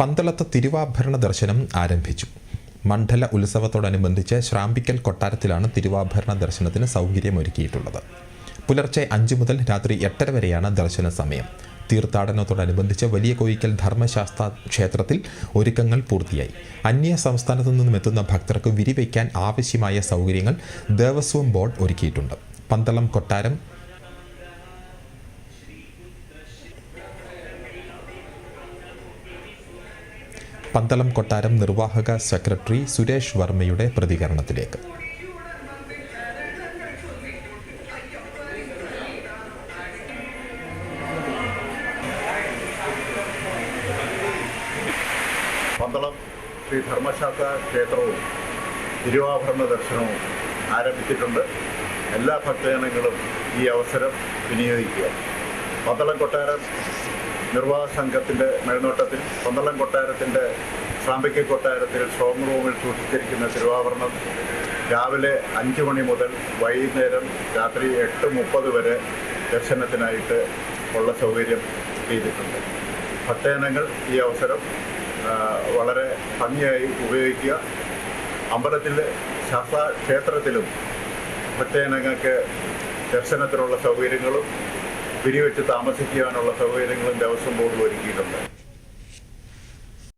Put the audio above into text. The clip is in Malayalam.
പന്തളത്ത് തിരുവാഭരണ ദർശനം ആരംഭിച്ചു. മണ്ഡല ഉത്സവത്തോടനുബന്ധിച്ച് ശ്രാമ്പിക്കൽ കൊട്ടാരത്തിലാണ് തിരുവാഭരണ ദർശനത്തിന് സൗകര്യമൊരുക്കിയിട്ടുള്ളത്. പുലർച്ചെ അഞ്ച് മുതൽ രാത്രി എട്ടര വരെയാണ് ദർശന സമയം. തീർത്ഥാടനത്തോടനുബന്ധിച്ച് വലിയ കോയിക്കൽ ധർമ്മശാസ്ത്ര ക്ഷേത്രത്തിൽ ഒരുക്കങ്ങൾ പൂർത്തിയായി. അന്യ സംസ്ഥാനത്തു നിന്നും എത്തുന്ന ഭക്തർക്ക് വിരിവയ്ക്കാൻ ആവശ്യമായ സൗകര്യങ്ങൾ ദേവസ്വം ബോർഡ് ഒരുക്കിയിട്ടുണ്ട്. പന്തളം കൊട്ടാരം പന്തളം കൊട്ടാരം നിർവാഹക സെക്രട്ടറി സുരേഷ് വർമ്മയുടെ പ്രതികരണത്തിലേക്ക്. പന്തളം ശ്രീ ധർമ്മശാസ്ത്ര ക്ഷേത്രവും തിരുവാഭരണ ദർശനവും ആരംഭിച്ചിട്ടുണ്ട്. എല്ലാ ഭക്തജനങ്ങളും ഈ അവസരം വിനിയോഗിക്കുക. പന്തളം കൊട്ടാരം നിർവാഹക സംഘത്തിന്റെ മേൽനോട്ടത്തിൽ പന്തളം കൊട്ടാരത്തിന്റെ സാമ്പയ്ക്ക കൊട്ടാരത്തിൽ സ്ട്രോങ് റൂമിൽ സൂക്ഷിച്ചിരിക്കുന്ന തിരുവാഭരണം രാവിലെ അഞ്ച് മണി മുതൽ വൈകുന്നേരം രാത്രി എട്ട് മുപ്പത് വരെ ദർശനത്തിനായിട്ട് ഉള്ള സൗകര്യം ചെയ്തിട്ടുണ്ട്. ഭക്തജനങ്ങൾ ഈ അവസരം വളരെ ഭംഗിയായി ഉപയോഗിക്കുക. അമ്പലത്തിലെ ശാസ്ത്ര ക്ഷേത്രത്തിലും ഭക്തജനങ്ങൾക്ക് ദർശനത്തിനുള്ള സൗകര്യങ്ങളും പിരിവെച്ച് താമസിക്കുവാനുള്ള സൗകര്യങ്ങളും ദേവസ്വം ബോർഡ് ഒരുക്കിയിട്ടുണ്ട്.